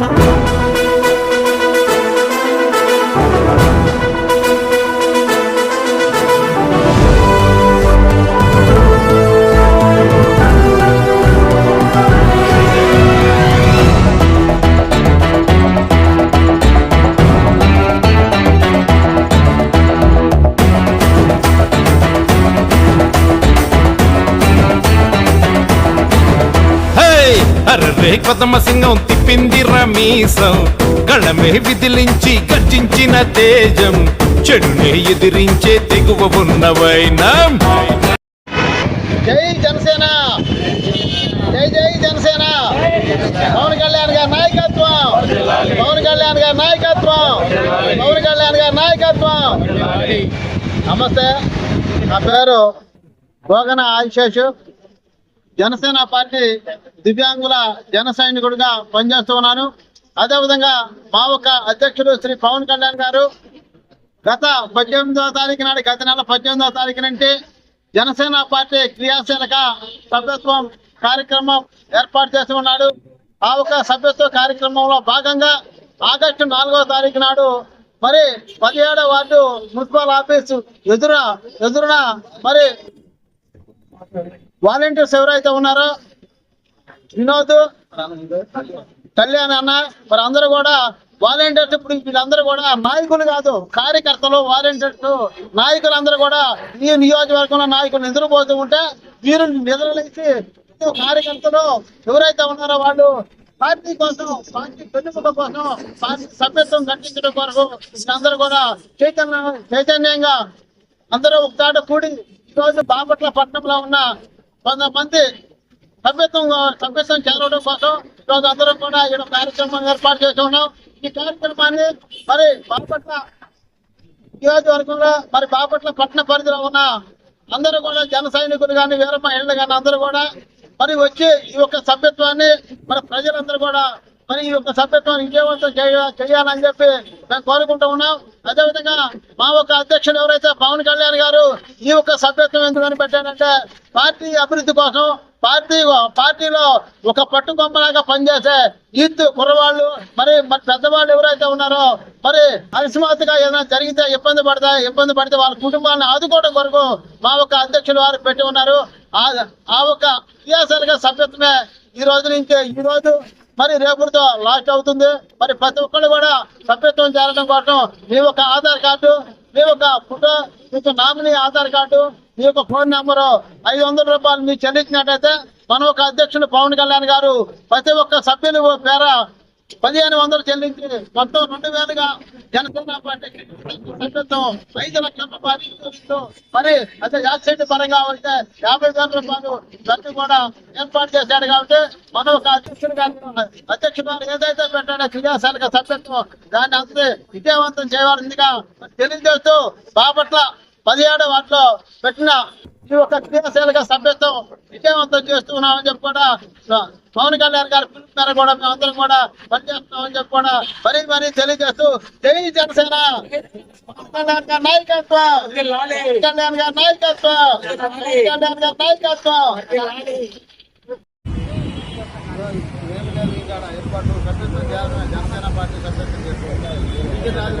you అరే కొదమ సింగం తిప్పింది రమీసం. గళమే విదిలించి గర్జించిన తేజం. చెడునే ఎదిరించే తెగువ ఉన్నవైనా. జై జనసేన! జై జై జనసేన! పవన్ కళ్యాణ్ గారి నాయకత్వం! పవన్ కళ్యాణ్ గారి నాయకత్వం! పవన్ కళ్యాణ్ గారి నాయకత్వం! నమస్తే. నా పేరు భోగన ఆశేషు జనసేన పార్టీ దివ్యాంగుల జన సైనికుడిగా పనిచేస్తూ ఉన్నాను అదేవిధంగా మా ఒక్క అధ్యక్షుడు శ్రీ పవన్ కళ్యాణ్ గారు గత పద్దెనిమిదవ తారీఖు నాడు గత నెల పద్దెనిమిదవ తారీఖు నుండి జనసేన పార్టీ క్రియాశీలక సభ్యత్వం కార్యక్రమం ఏర్పాటు చేసి ఉన్నాడు. ఆ ఒక సభ్యత్వ కార్యక్రమంలో భాగంగా ఆగస్టు నాలుగవ తారీఖు నాడు మరి పదిహేడవ వార్డు మున్సిపల్ ఆఫీసు ఎదుర ఎదురున మరి వాలంటీర్స్ ఎవరైతే ఉన్నారో వినోద్ కళ్యాణ్ అన్న మరి అందరూ కూడా వాలంటీర్స్ ఇప్పుడు వీళ్ళందరూ కూడా నాయకులు కాదు కార్యకర్తలు వాలంటీర్స్ నాయకులు అందరూ కూడా ఈ నియోజకవర్గంలో నాయకులు నిద్రపోతూ ఉంటే వీరు నిద్రలేసి కార్యకర్తలు ఎవరైతే ఉన్నారో వాళ్ళు పార్టీ కోసం పార్టీ పెన్నుముక కోసం పార్టీ సభ్యత్వం కట్టించడం కొరకు వీళ్ళందరూ కూడా చైతన్య చైతన్యంగా అందరూ ఒకటాట కూడి ఈరోజు బాపట్ల పట్టణంలో ఉన్న కొంతమంది సభ్యత్వం సభ్యత్వం చేరడం కోసం ఈరోజు అందరం కూడా ఇక్కడ కార్యక్రమం ఏర్పాటు చేసి ఉన్నాం. ఈ కార్యక్రమాన్ని మరి బాపట్ల నియోజకవర్గంలో మరి బాపట్ల పట్టణ పరిధిలో ఉన్న అందరూ కూడా జన సైనికులు కానీ వీర మహిళలు కానీ అందరూ కూడా మరి వచ్చి ఈ యొక్క సభ్యత్వాన్ని మరి ప్రజలందరూ కూడా మరి ఈ యొక్క సభ్యత్వాన్ని విజయవంతం చేయ చేయాలని చెప్పి మేము కోరుకుంటూ ఉన్నాం. అదేవిధంగా మా యొక్క అధ్యక్షుడు ఎవరైతే పవన్ కళ్యాణ్ గారు ఈ యొక్క సభ్యత్వం ఎందుకని పెట్టారంటే పార్టీ అభివృద్ధి కోసం పార్టీ పార్టీలో ఒక పట్టుకొమ్మలాగా పనిచేసే యూత్ కుర్రవాళ్ళు మరి మరి పెద్దవాళ్ళు ఎవరైతే ఉన్నారో మరి అకస్మాత్తుగా ఏదైనా జరిగితే ఇబ్బంది పడతా ఇబ్బంది పడితే వాళ్ళ కుటుంబాన్ని ఆదుకోవడం కొరకు మా ఒక అధ్యక్షులు వారు పెట్టి ఉన్నారు. ఆ ఆ ఒక క్రియాశీలక సభ్యత్వమే ఈ రోజు నుంచి ఈ రోజు మరి రేపుతో లాస్ట్ అవుతుంది. మరి ప్రతి ఒక్కరు కూడా సభ్యత్వం చేరడం కోసం మీ యొక్క ఆధార్ కార్డు మీ యొక్క ఫోటో మీకు నామినీ ఆధార్ కార్డు మీ యొక్క ఫోన్ నెంబరు ఐదు వందల రూపాయలు మీరు చెల్లించినట్టయితే మన ఒక అధ్యక్షుడు పవన్ కళ్యాణ్ గారు ప్రతి ఒక్క సభ్యులు పేర పదిహేను వందలు చెల్లించి మొత్తం రెండు వేలుగా జనసేన పార్టీకి సభ్యత్వం ఐదు లక్షల రూపాయలు మరి అదే యాక్సిడెంట్ పరంగా వస్తే యాభై వేల రూపాయలు ఖర్చు కూడా ఏర్పాటు చేశాడు కాబట్టి మనం ఒక అధ్యక్షుడు అధ్యక్షుడు ఏదైతే పెట్టాడో క్రియాశీలక సభ్యత్వం దాన్ని అంతే విజయవంతం చేయవలసిందిగా తెలియజేస్తూ బాపట్ల పదిహేడు వాటిలో పెట్టిన ఈ యొక్క క్రియాశీలక సభ్యత్వం విజయవంతం చేస్తున్నామని చెప్పి కూడా పవన్ కళ్యాణ్ గారి పిలుపు మేర కూడా మేమందరం కూడా పనిచేస్తున్నామని చెప్పి కూడా మరీ మరీ తెలియజేస్తూ జై జనసేన! పవన్ కళ్యాణ్ గారి నాయకత్వం! కళ్యాణ్ గారి నాయకత్వం! కళ్యాణ్ గారి నాయకత్వం! ఏర్పాటు సభ్యత్వం చేయాలని జనసేన పార్టీ సభ్యత్వం చేసుకోవాలి